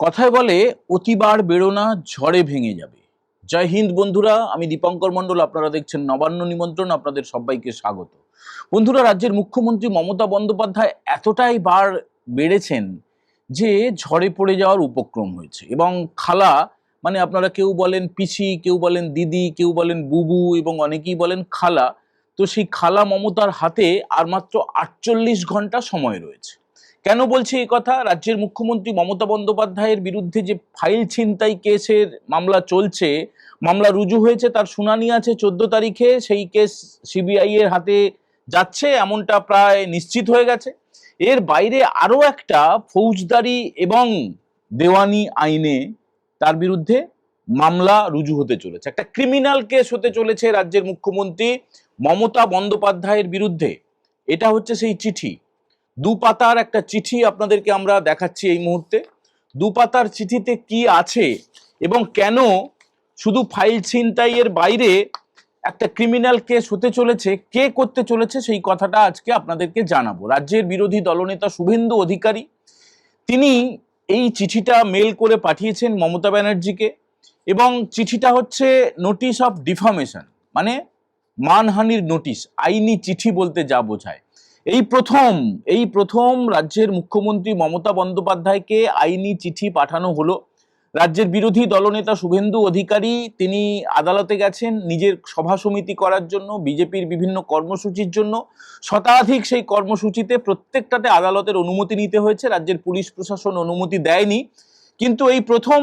কথায় বলে, অতিবার বেরোনা ঝড়ে ভেঙে যাবে। জয় হিন্দ, বন্ধুরা। আমি দীপঙ্কর মণ্ডল। আপনারা দেখছেন নবান্ন নিমন্ত্রণ। আপনাদের সবাইকে স্বাগত। বন্ধুরা, রাজ্যের মুখ্যমন্ত্রী মমতা বন্দ্যোপাধ্যায় এতটাই বার বেড়েছেন যে ঝড়ে পড়ে যাওয়ার উপক্রম হয়েছে এবং খালা মানে আপনারা কেউ বলেন পিসি, কেউ বলেন দিদি, কেউ বলেন বুবু এবং অনেকেই বলেন খালা, তো সেই খালা মমতার হাতে আর মাত্র আটচল্লিশ ঘণ্টা সময় রয়েছে। কেন বলছি এই কথা? রাজ্যের মুখ্যমন্ত্রী মমতা বন্দ্যোপাধ্যায়ের বিরুদ্ধে যে ফাইল ছিনতাই কেসের মামলা চলছে, মামলা রুজু হয়েছে, তার শুনানি আছে চোদ্দ তারিখে, সেই কেস সিবিআই এর হাতে যাচ্ছে, এমনটা প্রায় নিশ্চিত হয়ে গেছে। এর বাইরে আরও একটা ফৌজদারি এবং দেওয়ানি আইনে তার বিরুদ্ধে মামলা রুজু হতে চলেছে। একটা ক্রিমিনাল কেস হতে চলেছে রাজ্যের মুখ্যমন্ত্রী মমতা বন্দ্যোপাধ্যায়ের বিরুদ্ধে। এটা হচ্ছে সেই চিঠি। দু পাতার একটা চিঠি আপনাদেরকে আমরা দেখাচ্ছি এই মুহূর্তে। দু পাতার চিঠিতে কি আছে এবং কেন শুধু ফাইল ছিনতাইয়ের বাইরে একটা ক্রিমিনাল কেস হতে চলেছে, কে করতে চলেছে সেই কথাটা আজকে আপনাদেরকে জানাব। রাজ্যের বিরোধী দলনেতা শুভেন্দু অধিকারী, তিনি এই চিঠিটা মেল করে পাঠিয়েছেন মমতা ব্যানার্জিকে এবং চিঠিটা হচ্ছে নোটিশ অফ ডিফামেশন মানে মানহানির নোটিশ আইনি চিঠি বলতে যা বোঝায়। এই প্রথম এই প্রথম রাজ্যের মুখ্যমন্ত্রী মমতা বন্দ্যোপাধ্যায়কে আইনি চিঠি পাঠানো হলো। রাজ্যের বিরোধী দলনেতা শুভেন্দু অধিকারী, তিনি আদালতে গেছেন নিজের সভা সমিতি করার জন্য, বিজেপির বিভিন্ন কর্মসূচির জন্য। শতাধিক সেই কর্মসূচিতে প্রত্যেকটাতে আদালতের অনুমতি নিতে হয়েছে, রাজ্যের পুলিশ প্রশাসন অনুমতি দেয়নি। কিন্তু এই প্রথম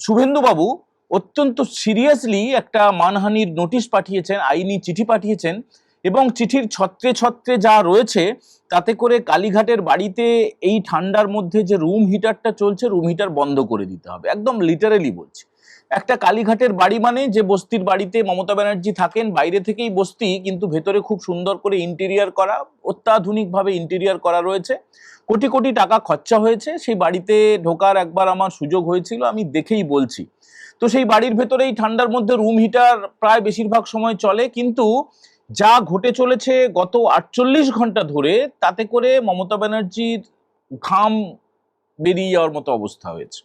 শুভেন্দুবাবু অত্যন্ত সিরিয়াসলি একটা মানহানির নোটিশ পাঠিয়েছেন, আইনি চিঠি পাঠিয়েছেন এবং চিঠির ছত্রে ছত্রে যা রয়েছে, তাতে করে কালীঘাটের বাড়িতে এই ঠান্ডার মধ্যে যে রুম হিটারটা চলছে রুম হিটার বন্ধ করে দিতে হবে। একদম লিটারেলি বলছি। একটা কালীঘাটের বাড়ি মানে যে বস্তির বাড়িতে মমতা ব্যানার্জি থাকেন, বাইরে থেকেই বস্তি, কিন্তু ভেতরে খুব সুন্দর করে ইন্টেরিয়ার করা, অত্যাধুনিকভাবে ইন্টেরিয়ার করা রয়েছে। কোটি কোটি টাকা খরচা হয়েছে, সেই বাড়িতে ঢোকার একবার আমার সুযোগ হয়েছিল, আমি দেখেই বলছি। তো সেই বাড়ির ভেতরেই ঠান্ডার মধ্যে রুম হিটার প্রায় বেশিরভাগ সময় চলে, কিন্তু যা ঘটে চলেছে গত আটচল্লিশ ঘণ্টা ধরে, তাতে করে মমতা ব্যানার্জির ঘাম বেরিয়ে যাওয়ার মতো অবস্থা হয়েছে।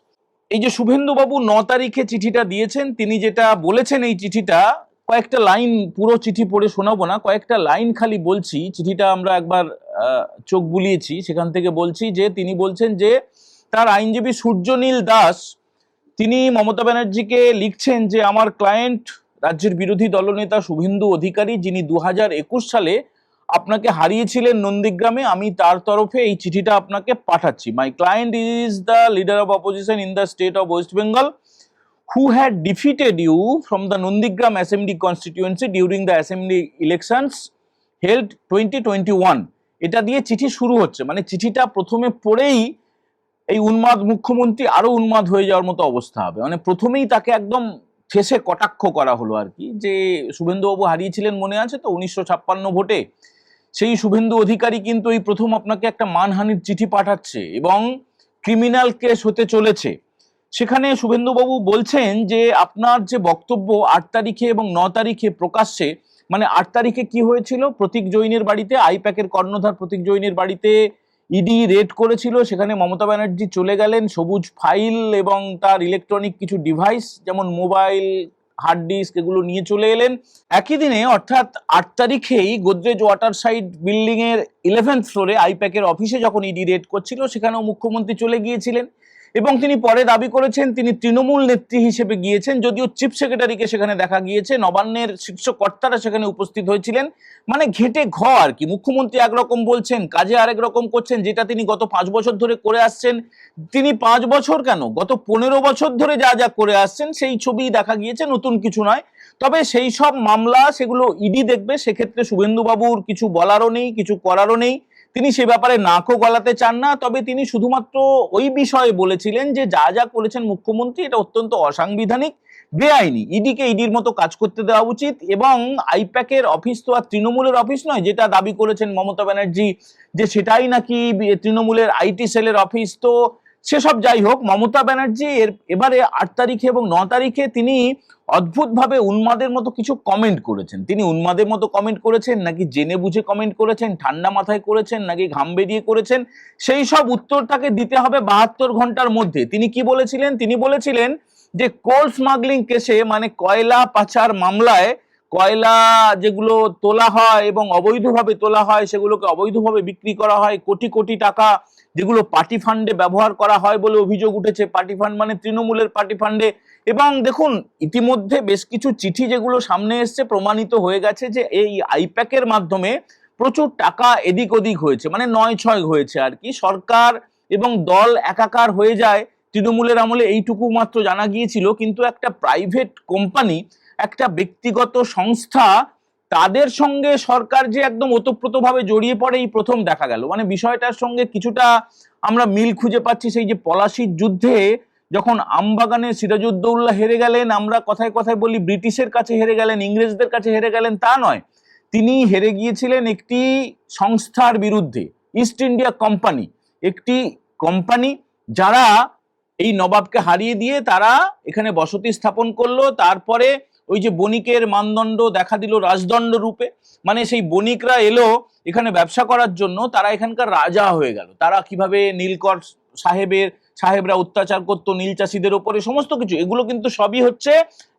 এই যে শুভেন্দুবাবু ন তারিখে চিঠিটা দিয়েছেন, তিনি যেটা বলেছেন এই চিঠিটা, কয়েকটা লাইন, পুরো চিঠি পড়ে শোনাবো না, কয়েকটা লাইন খালি বলছি, চিঠিটা আমরা একবার চোখ বুলিয়েছি, সেখান থেকে বলছি যে তিনি বলছেন যে, তার আইনজীবী সূর্যনীল দাস, তিনি মমতা ব্যানার্জিকে লিখছেন যে, আমার ক্লায়েন্ট রাজ্যের বিরোধী দলনেতা শুভেন্দু অধিকারী যিনি দু সালে আপনাকে হারিয়েছিলেন নন্দীগ্রামে, আমি তার তরফে এই চিঠিটা আপনাকে পাঠাচ্ছি। My client is the leader of opposition in the state of West Bengal who had defeated you from the Nundigram Assembly constituency during the assembly elections held 2021 এটা দিয়ে চিঠি শুরু হচ্ছে। মানে চিঠিটা প্রথমে পড়েই এই উন্মাদ মুখ্যমন্ত্রী আরও উন্মাদ হয়ে যাওয়ার মতো অবস্থা হবে। মানে প্রথমেই তাকে একদম ঠেসে কটাক্ষ করা হলো আর কি, যে শুভেন্দুবাবু হারিয়েছিলেন মনে আছে তো? উনিশশো ছাপ্পান্ন ভোটে। সেই শুভেন্দু অধিকারী কিন্তু এই প্রথম আপনাকে একটা মানহানির চিঠি পাঠাচ্ছে এবং ক্রিমিনাল কেস হতে চলেছে। সেখানে শুভেন্দুবাবু বলছেন যে, আপনার যে বক্তব্য আট তারিখে এবং ন তারিখে প্রকাশ্যে মানে আট তারিখে কি হয়েছিল? প্রতীক জৈনের বাড়িতে, আইপ্যাকের কর্ণধার প্রতীক জৈনের বাড়িতে ইডি রেড করেছিল, সেখানে মমতা ব্যানার্জি চলে গেলেন, সবুজ ফাইল এবং তার ইলেকট্রনিক কিছু ডিভাইস যেমন মোবাইল হার্ড ডিস্ক এগুলো নিয়ে চলে এলেন। একই দিনে, অর্থাৎ আট তারিখেই গোদরেজ ওয়াটার সাইড বিল্ডিং এর ইলেভেন্থ ফ্লোরে আইপ্যাকের অফিসে যখন ইডি রেড করছিল, সেখানেও মুখ্যমন্ত্রী চলে গিয়েছিলেন। এবং তিনি পরে দাবি করেছেন, তিনি তৃণমূল নেত্রী হিসেবে গিয়েছেন, যদিও চিফ সেক্রেটারিকে সেখানে দেখা গিয়েছে, নবান্নের শীর্ষ কর্তারা সেখানে উপস্থিত হয়েছিলেন। মানে ঘেটে ঘ আর কি, মুখ্যমন্ত্রী একরকম বলছেন, কাজে আরেক রকম করছেন, যেটা তিনি গত পাঁচ বছর ধরে করে আসছেন। তিনি পাঁচ বছর কেন? গত পনেরো বছর ধরে যা যা করে আসছেন, সেই ছবি দেখা গিয়েছে, নতুন কিছু নয়। তবে সেই সব মামলা, সেগুলো ইডি দেখবে, সেক্ষেত্রে শুভেন্দুবাবুর কিছু বলারও নেই, কিছু করারও নেই। তিনি সে ব্যাপারে নাকও গলাতে চান না, তবে তিনি শুধুমাত্র ওই বিষয়ে বলেছিলেন যে যা যা করেছেন মুখ্যমন্ত্রী, এটা অত্যন্ত অসাংবিধানিক, বেআইনি। ইডিকে ইডির মতো কাজ করতে দেওয়া উচিত এবং আইপ্যাকের অফিস তো আর তৃণমূলের অফিস নয়, যেটা দাবি করেছেন মমতা ব্যানার্জি যে সেটাই নাকি তৃণমূলের আইটি সেলের অফিস। তো সেসব যাই হোক, মমতা ব্যানার্জি এর, এবারে আট তারিখে এবং ন তারিখে তিনি অদ্ভুতভাবে উন্মাদের মতো কিছু কমেন্ট করেছেন। তিনি উন্মাদের মতো কমেন্ট করেছেন, নাকি জেনে বুঝে কমেন্ট করেছেন, ঠান্ডা মাথায় করেছেন, নাকি ঘাম বেরিয়ে করেছেন? সেই সব উত্তর তাকে দিতে হবে বাহাত্তর ঘণ্টার মধ্যে। তিনি কি বলেছিলেন? তিনি বলেছিলেন যে কোল স্মাগলিং কেসে মানে কয়লা পাচার মামলায় কয়লা যেগুলো তোলা হয় এবং অবৈধভাবে তোলা হয়, সেগুলোকে অবৈধভাবে বিক্রি করা হয়, কোটি কোটি টাকা যেগুলো পার্টি ফান্ডে ব্যবহার করা হয় বলে অভিযোগ উঠেছে। পার্টি ফান্ড মানে তৃণমূলের পার্টি ফান্ডে এবং দেখুন, ইতিমধ্যে বেশ কিছু চিঠি যেগুলো সামনে এসছে প্রমাণিত হয়ে গেছে যে এই আইপ্যাকের মাধ্যমে প্রচুর টাকা এদিক ওদিক হয়েছে মানে নয় ছয় হয়েছে আর কি। সরকার এবং দল একাকার হয়ে যায়, তৃণমূলের আমলে এইটুকু মাত্র জানা গিয়েছিল, কিন্তু একটা প্রাইভেট কোম্পানি একটা ব্যক্তিগত সংস্থা, তাদের সঙ্গে সরকার যে একদম ওতপ্রোতভাবে জড়িয়ে পড়ে, এই প্রথম দেখা গেল। মানে বিষয়টার সঙ্গে কিছুটা আমরা মিল খুঁজে পাচ্ছি সেই যে পলাশির যুদ্ধে যখন আমবাগানে সিরাজউদ্দৌল্লা হেরে গেলেন, আমরা কথায় কথায় বলি ব্রিটিশের কাছে হেরে গেলেন, ইংরেজদের কাছে হেরে গেলেন, তা নয়। তিনি হেরে গিয়েছিলেন একটি সংস্থার বিরুদ্ধে ইস্ট ইন্ডিয়া কোম্পানি একটি কোম্পানি যারা এই নবাবকে হারিয়ে দিয়ে তারা এখানে বসতি স্থাপন করল, তারপরে ওই যে বণিকের মানদণ্ড দেখা দিল রাজদণ্ড রূপে। মানে সেই বণিকরা এলো এখানে ব্যবসা করার জন্য, তারা এখানকার রাজা হয়ে গেল। তারা কীভাবে নীলকর সাহেবের সাহেবরা অত্যাচার করতো, নীল চাষিদের ওপরে সমস্ত কিছু। এগুলো কিন্তু সবই হচ্ছে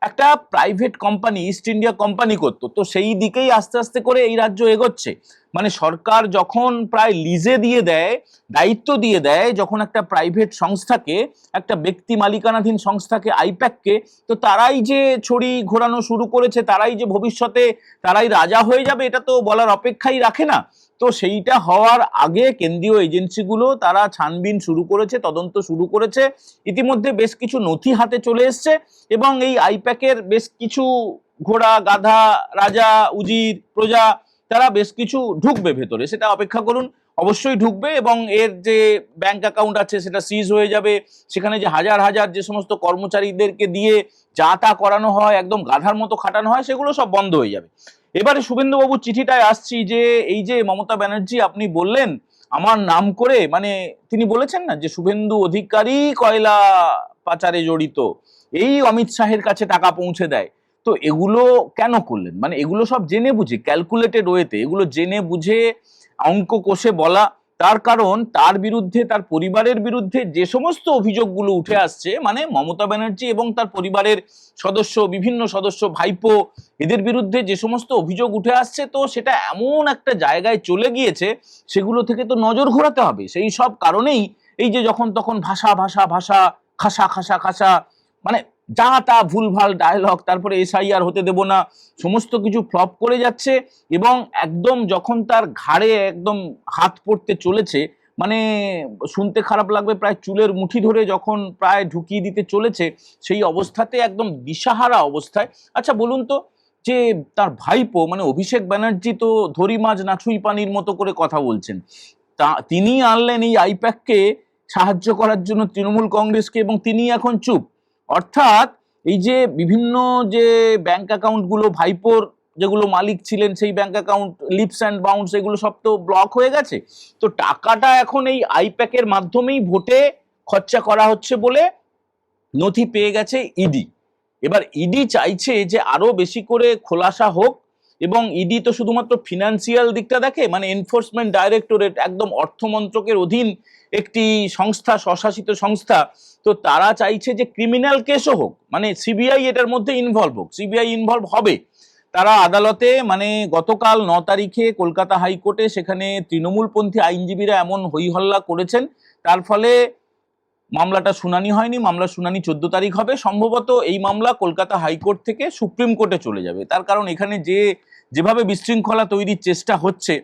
একটা private company East India company করতো। তো সেই দিকেই আস্তে আস্তে করে এই রাজ্য এগোচ্ছে। মানে সরকার যখন প্রায় লিজে দিয়ে দেয়, দায়িত্ব দিয়ে দেয়, যখন একটা প্রাইভেট সংস্থাকে, একটা ব্যক্তি মালিকানাধীন সংস্থাকে, আইপ্যাককে, তো তারাই যে ছড়ি ঘোরানো শুরু করেছে, তারাই যে ভবিষ্যতে, তারাই রাজা হয়ে যাবে, এটা তো বলার অপেক্ষাই রাখে না। তো সেইটা হওয়ার আগে কেন্দ্রীয় এজেন্সিগুলো তারা ছানবিন শুরু করেছে, তদন্ত শুরু করেছে। ইতিমধ্যে বেশ কিছু নথি হাতে চলে এসছে এবং এই আইপ্যাকের বেশ কিছু ঘোড়া, গাধা, রাজা, উজির, প্রজা, তারা বেশ কিছু ঢুকবে ভেতরে। সেটা অপেক্ষা করুন, অবশ্যই ঢুকবে এবং এর যে ব্যাংক অ্যাকাউন্ট আছে সেটা সিজ হয়ে যাবে। সেখানে যে হাজার হাজার যে সমস্ত কর্মচারীদেরকে দিয়ে যা তা করানো হয়, একদম গাধার মতো খাটানো হয়, সেগুলো সব বন্ধ হয়ে যাবে। এবারে শুভেন্দুবাবু চিঠিটায় আসছি যে, এই যে মমতা ব্যানার্জি আপনি বললেন, আমার নাম করে মানে তিনি বলেছেন না যে, শুভেন্দু অধিকারী কয়লা পাচারে জড়িত, এই অমিত শাহের কাছে টাকা পৌঁছে দেয়। তো এগুলো কেন করলেন? মানে এগুলো সব জেনে বুঝে ক্যালকুলেটেড ওয়েতে এগুলো জেনে বুঝে অঙ্ক কষে বলা তার কারণ তার বিরুদ্ধে, তার পরিবারের বিরুদ্ধে যে সমস্ত অভিযোগগুলো উঠে আসছে মানে মমতা ব্যানার্জি এবং তার পরিবারের সদস্য, বিভিন্ন সদস্য, ভাইপো, এদের বিরুদ্ধে যে সমস্ত অভিযোগ উঠে আসছে, তো সেটা এমন একটা জায়গায় চলে গিয়েছে, সেগুলো থেকে তো নজর ঘোরাতে হবে। সেই সব কারণেই এই যে যখন তখন ভাষা ভাষা ভাষা, খাসা খাসা খাসা মানে যা তা ভুলভাল ডায়লগ তারপরে এসআইআর হতে দেব না, সমস্ত কিছু ফ্লপ করে যাচ্ছে এবং একদম যখন তার ঘাড়ে একদম হাত পড়তে চলেছে মানে শুনতে খারাপ লাগবে, প্রায় চুলের মুঠি ধরে যখন প্রায় ঢুকিয়ে দিতে চলেছে, সেই অবস্থাতে একদম দিশাহারা অবস্থায়। আচ্ছা বলুন তো, যে তার ভাইপো মানে অভিষেক ব্যানার্জি তো ধরি মাছ নাছুই পানির মতো করে কথা বলছেন। তা তিনি আনলেন এই আইপ্যাককে সাহায্য করার জন্য তৃণমূল কংগ্রেসকে এবং তিনি এখন চুপ। অর্থাৎ এই যে বিভিন্ন যে ব্যাংক অ্যাকাউন্টগুলো ভাইপোর যেগুলো মালিক ছিলেন, সেই bank account lips and bounce এগুলো সব তো ব্লক হয়ে গেছে। তো টাকাটা এখন এই আইপ্যাকের মাধ্যমেই ভোটে খরচা করা হচ্ছে বলে নথি পেয়ে গেছে ইডি এবার ইডি চাইছে যে আরও বেশি করে খোলাসা হোক এবং ইডি তো শুধুমাত্র ফিনান্সিয়াল দিকটা দেখে মানে এনফোর্সমেন্ট ডাইরেক্টরেট একদম অর্থমন্ত্রকের অধীন একটি সংস্থা, স্বশাসিত সংস্থা, তো তারা চাইছে যে ক্রিমিনাল কেসও হোক মানে সিবিআই এটার মধ্যে ইনভলভ হোক সিবিআই ইনভলভ হবে। তারা আদালতে মানে গতকাল ন তারিখে কলকাতা হাইকোর্টে সেখানে তৃণমূলপন্থী আইনজীবীরা এমন হইহল্লা করেছেন, তার ফলে মামলাটা শুনানি হয়নি, মামলা শুনানি চোদ্দ তারিখ হবে। সম্ভবত এই মামলা কলকাতা হাইকোর্ট থেকে সুপ্রিম কোর্টে চলে যাবে। তার কারণ এখানে যে যেভাবে বিশৃঙ্খলা তৈরির চেষ্টা হচ্ছে,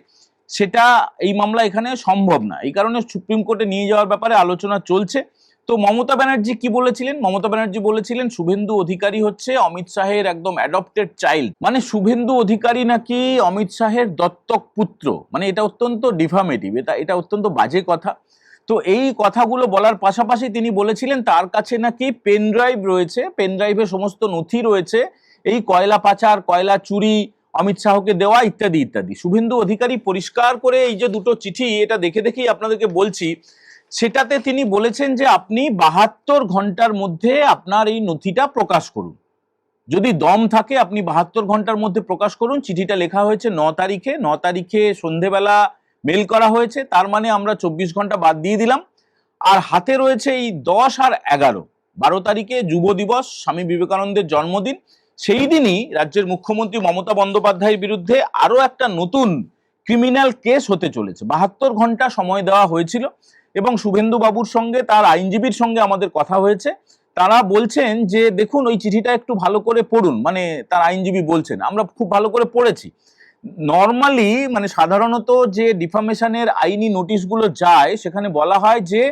সেটা এই মামলা এখানে সম্ভব না। এই কারণে সুপ্রিম কোর্টে নিয়ে যাওয়ার ব্যাপারে আলোচনা চলছে। তো মমতা ব্যানার্জি কি বলেছিলেন? মমতা ব্যানার্জি বলেছিলেন, শুভেন্দু অধিকারী হচ্ছে অমিত শাহের একদম অ্যাডপ্টেড চাইল্ড মানে শুভেন্দু অধিকারী নাকি অমিত শাহের দত্তক পুত্র? মানে এটা অত্যন্ত ডিফামেটিভ এটা এটা অত্যন্ত বাজে কথা। তো এই কথাগুলো বলার পাশাপাশি তিনি বলেছিলেন, তার কাছে নাকি পেন ড্রাইভ রয়েছে পেন ড্রাইভে সমস্ত নথি রয়েছে। এই কয়লা পাচার, কয়লা চুরি অমিত শাহকে দেওয়া ইত্যাদি ইত্যাদি। শুভেন্দু অধিকারী পরিষ্কার করে এই যে দুটো চিঠি, এটা দেখে দেখেই আপনাদেরকে বলছি, সেটাতে তিনি বলেছেন যে আপনি বাহাত্তর ঘণ্টার মধ্যে আপনার এই নথিটা প্রকাশ করুন। যদি দম থাকে, আপনি বাহাত্তর ঘণ্টার মধ্যে প্রকাশ করুন। চিঠিটা লেখা হয়েছে ন তারিখে ন তারিখে সন্ধেবেলা মেল করা হয়েছে, তার মানে আমরা চব্বিশ ঘণ্টা বাদ দিয়ে দিলাম। আর হাতে রয়েছে এই দশ আর এগারো, বারো তারিখে যুব দিবস, স্বামী বিবেকানন্দের জন্মদিন। সেই দিনই রাজ্যের মুখ্যমন্ত্রী মমতা বন্দ্যোপাধ্যায়ের বিরুদ্ধে আরও একটা নতুন ক্রিমিনাল কেস হতে চলেছে। বাহাত্তর ঘণ্টা সময় দেওয়া হয়েছিল এবং শুভেন্দু বাবুর সঙ্গে, তার আইনজীবীর সঙ্গে আমাদের কথা হয়েছে। তারা বলছেন যে, দেখুন, ওই চিঠিটা একটু ভালো করে পড়ুন। মানে তার আইনজীবী বলছেন, আমরা খুব ভালো করে পড়েছি। নর্মালি মানে সাধারণত যে ডিফামেশনের আইনি নোটিশগুলো যায়, সেখানে বলা হয় যে,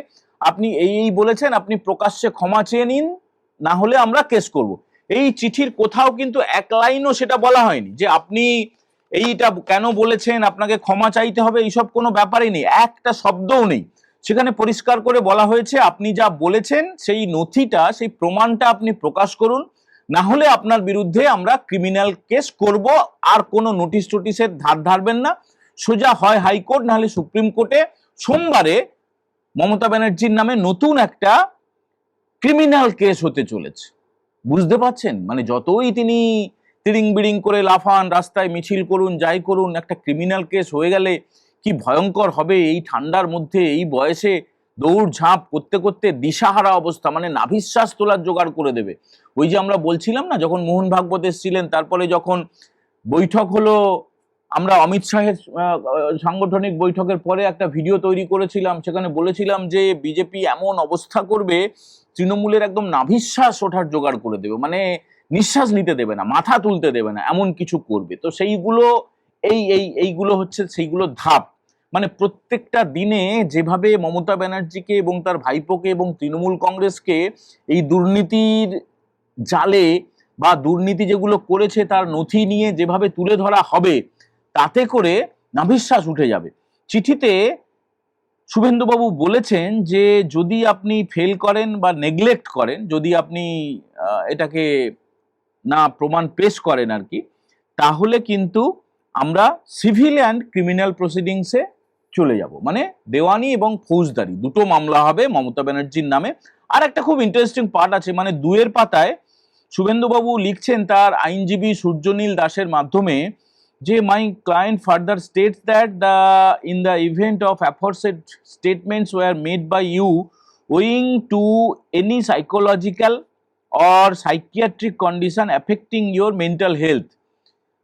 আপনি এই এই বলেছেন, আপনি প্রকাশ্যে ক্ষমা চেয়ে নিন, না হলে আমরা কেস করব। এই চিঠির কোথাও কিন্তু এক লাইনও সেটা বলা হয়নি যে আপনি এইটা কেন বলেছেন, আপনাকে ক্ষমা চাইতে হবে, এইসব কোনো ব্যাপারই নেই, একটা শব্দও নেই। সেখানে পরিষ্কার করে বলা হয়েছে, আপনি যা বলেছেন সেই নথিটা, সেই প্রমাণটা আপনি প্রকাশ করুন, না হলে আপনার বিরুদ্ধে আমরা ক্রিমিনাল কেস করব, আর কোনো নোটিশ টোটিসের ধার ধারবেন না। সোজা হয় হাইকোর্ট নাহলে সুপ্রিম কোর্টে। সোমবারে মমতা ব্যানার্জির নামে নতুন একটা ক্রিমিনাল কেস হতে চলেছে। বুঝতে পাচ্ছেন মানে যতই তিনি তিরিং বিড়িং করে লাফান, রাস্তায় মিছিল করুন, যাই করুন, একটা ক্রিমিনাল কেস হয়ে গেলে কি ভয়ঙ্কর হবে? এই ঠান্ডার মধ্যে, এই বয়সে দৌড় ঝাঁপ করতে করতে দিশাহারা অবস্থা মানে নাভিশ্বাস তোলার জোগাড় করে দেবে। ওই যে আমরা বলছিলাম না, যখন মোহন ভাগবত এসছিলেন, তারপরে যখন বৈঠক হলো আমরা অমিত শাহের সাংগঠনিক বৈঠকের পরে একটা ভিডিও তৈরি করেছিলাম, সেখানে বলেছিলাম যে বিজেপি এমন অবস্থা করবে, তৃণমূলের একদম নাভিশ্বাস ওঠার জোগাড় করে দেবে মানে নিঃশ্বাস নিতে দেবে না, মাথা তুলতে দেবে না, এমন কিছু করবে। তো সেইগুলো, এই এই, এইগুলো হচ্ছে, সেইগুলো ধাপ। মানে প্রত্যেকটা দিনে যেভাবে মমতা ব্যানার্জিকে এবং তার ভাইপোকে এবং তৃণমূল কংগ্রেসকে এই দুর্নীতির জালে বা দুর্নীতি যেগুলো করেছে তার নথি নিয়ে যেভাবে তুলে ধরা হবে তাতে করে নাভিশ্বাস উঠে যাবে। চিঠিতে শুভেন্দুবাবু বলেছেন যে, যদি আপনি ফেল করেন বা নেগলেক্ট করেন, যদি আপনি এটাকে না প্রমাণ পেশ করেন আর কি, তাহলে কিন্তু আমরা সিভিল অ্যান্ড ক্রিমিনাল প্রসিডিংসে চলে যাব। মানে দেওয়ানি এবং ফৌজদারি, দুটো মামলা হবে মমতা ব্যানার্জির নামে। আর একটা খুব ইন্টারেস্টিং পার্ট আছে মানে দুয়ের পাতায় শুভেন্দুবাবু লিখছেন তার আইনজীবী সূর্যনীল দাসের মাধ্যমে যে my client further states that the in the event of aforesaid statements were made by you owing to any psychological or psychiatric condition affecting your mental health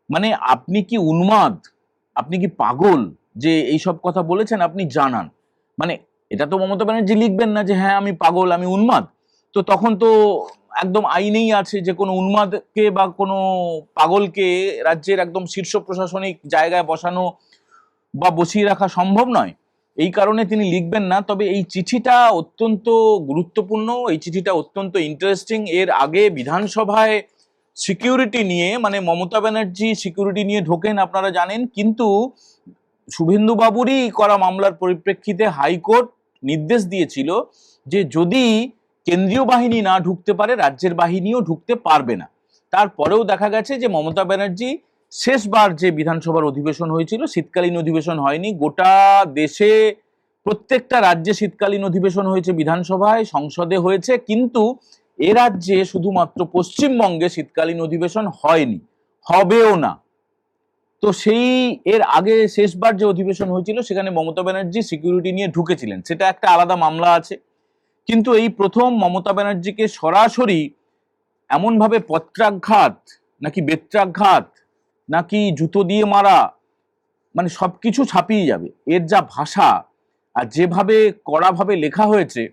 মানে আপনি কি উন্মাদ? আপনি কি পাগল? যে এইসব কথা বলেছেন, আপনি জানান। মানে এটা তো মমতা ব্যানার্জি লিখবেন না যে হ্যাঁ আমি পাগল, আমি উন্মাদ। তো তখন তো একদম আইনেই আছে যে কোনো উন্মাদকে বা কোনো পাগলকে রাজ্যের একদম শীর্ষ প্রশাসনিক জায়গায় বসানো বা বসিয়ে রাখা সম্ভব নয়। এই কারণে তিনি লিখবেন না। তবে এই চিঠিটা অত্যন্ত গুরুত্বপূর্ণ, এই চিঠিটা অত্যন্ত ইন্টারেস্টিং এর আগে বিধানসভায় সিকিউরিটি নিয়ে মানে মমতা ব্যানার্জি সিকিউরিটি নিয়ে ঢোকেন আপনারা জানেন, কিন্তু শুভেন্দু বাবুরই করা মামলার পরিপ্রেক্ষিতে হাইকোর্ট নির্দেশ দিয়েছিল যে যদি কেন্দ্রীয় বাহিনী না ঢুকতে পারে, রাজ্যের বাহিনীও ঢুকতে পারবে না। তারপরেও দেখা গেছে যে মমতা ব্যানার্জি শেষবার যে বিধানসভার অধিবেশন হয়েছিল, শীতকালীন অধিবেশন হয়নি, গোটা দেশে প্রত্যেকটা রাজ্যে শীতকালীন অধিবেশন হয়েছে বিধানসভায়, সংসদে হয়েছে, কিন্তু এ রাজ্যে শুধুমাত্র পশ্চিমবঙ্গে শীতকালীন অধিবেশন হয়নি, হবেও না। তো সেই এর আগে শেষবার যে অধিবেশন হয়েছিল, সেখানে মমতা ব্যানার্জি সিকিউরিটি নিয়ে ঢুকেছিলেন। সেটা একটা আলাদা মামলা আছে। কিন্তু এই প্রথম মমতা ব্যানার্জিকে সরাসরি এমনভাবে পত্রাঘাত, নাকি বেত্রাঘাত, নাকি জুতো দিয়ে মারা মানে সব কিছু ছাপিয়ে যাবে। এর যা ভাষা আর যেভাবে কড়াভাবে লেখা হয়েছে,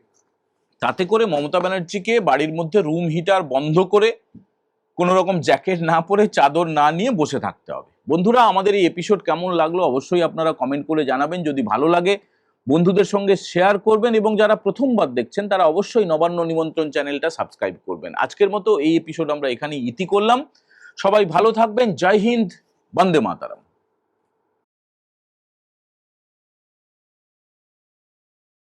তাতে করে মমতা ব্যানার্জিকে বাড়ির মধ্যে রুম হিটার বন্ধ করে কোনো রকম জ্যাকেট না পরে চাদর না নিয়ে বসে থাকতে হবে। বন্ধুরা, আমাদের এই এপিসোড কেমন লাগল অবশ্যই আপনারা কমেন্ট করে জানাবেন। যদি ভালো লাগে বন্ধুদের সঙ্গে শেয়ার করবেন এবং যারা প্রথমবার দেখছেন, তারা অবশ্যই নবান্ন নিমন্ত্রণ চ্যানেলটা সাবস্ক্রাইব করবেন। আজকের মতো এই এপিসোড আমরা এখানেই ইতি করলাম। সবাই ভালো থাকবেন। জয় হিন্দ। বন্দে মাতারাম।